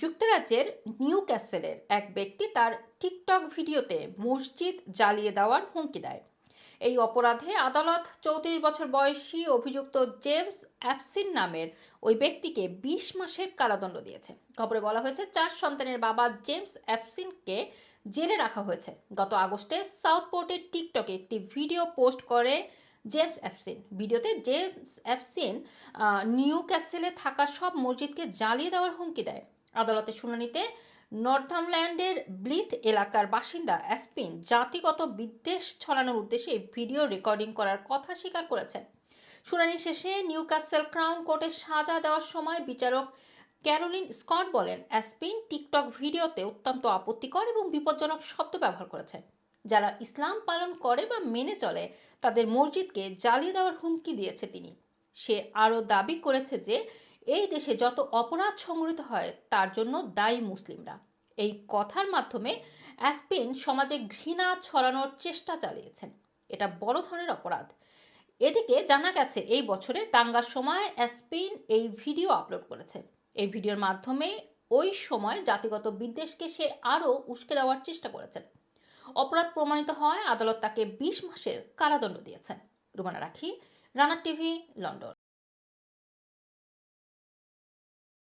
যুক্তরাজ্যের নিউ ক্যাসেলের এক ব্যক্তি তার টিকটক ভিডিওতে মসজিদ জ্বালিয়ে দেওয়ার হুমকি দেয়। এই অপরাধে আদালত চৌত্রিশ বছর বয়সী অভিযুক্ত জেমস অ্যাপসিন নামের ওই ব্যক্তিকে বিশ মাসের কারাদণ্ড দিয়েছে। খবরে বলা হয়েছে, চার সন্তানের বাবা জেমস অ্যাপসিনকে জেলে রাখা হয়েছে। গত আগস্টে সাউথপোর্টের টিকটকে একটি ভিডিও পোস্ট করে জেমস অ্যাপসিন। ভিডিওতে জেমস অ্যাপসিন নিউ ক্যাসেলে থাকা সব মসজিদকে জ্বালিয়ে দেওয়ার হুমকি দেয়। আদালতের শুনানিতে নর্থামল্যান্ডের ব্লিথ এলাকার বাসিন্দা অ্যাসপিন জাতিগত বিদ্বেষ ছড়ানোর উদ্দেশ্যে ভিডিও রেকর্ডিং করার কথা স্বীকার করেছেন। শুনানি শেষে নিউক্যাসেল ক্রাউন কোর্টে সাজা দেওয়ার সময় বিচারক ক্যারোলিন স্কট বলেন, অ্যাসপিন টিকটক ভিডিওতে অত্যন্ত আপত্তিকর এবং বিপজ্জনক শব্দ ব্যবহার করেছে যারা ইসলাম পালন করে বা মেনে চলে, তাদের মসজিদকে জ্বালিয়ে দেওয়ার হুমকি দিয়েছে তিনি। সে আরও দাবি করেছে যে এই দেশে যত অপরাধ সংঘটিত হয়, তার জন্য দায়ী মুসলিমরা। এই কথার মাধ্যমে অ্যাসপিন সমাজে ঘৃণা ছড়ানোর চেষ্টা চালিয়েছেন। এটা বড় ধরনের অপরাধ। এদিকে জানা গেছে, এই বছরে দাঙ্গার সময় অ্যাসপিন এই ভিডিও আপলোড করেছে। এই ভিডিওর মাধ্যমে ওই সময় জাতিগত বিদ্বেষকে সে আরও উস্কে দেওয়ার চেষ্টা করেছেন। অপরাধ প্রমাণিত হয়, আদালত তাকে বিশ মাসের কারাদণ্ড দিয়েছেন। রুমানা রাখি রানার টিভি, লন্ডন।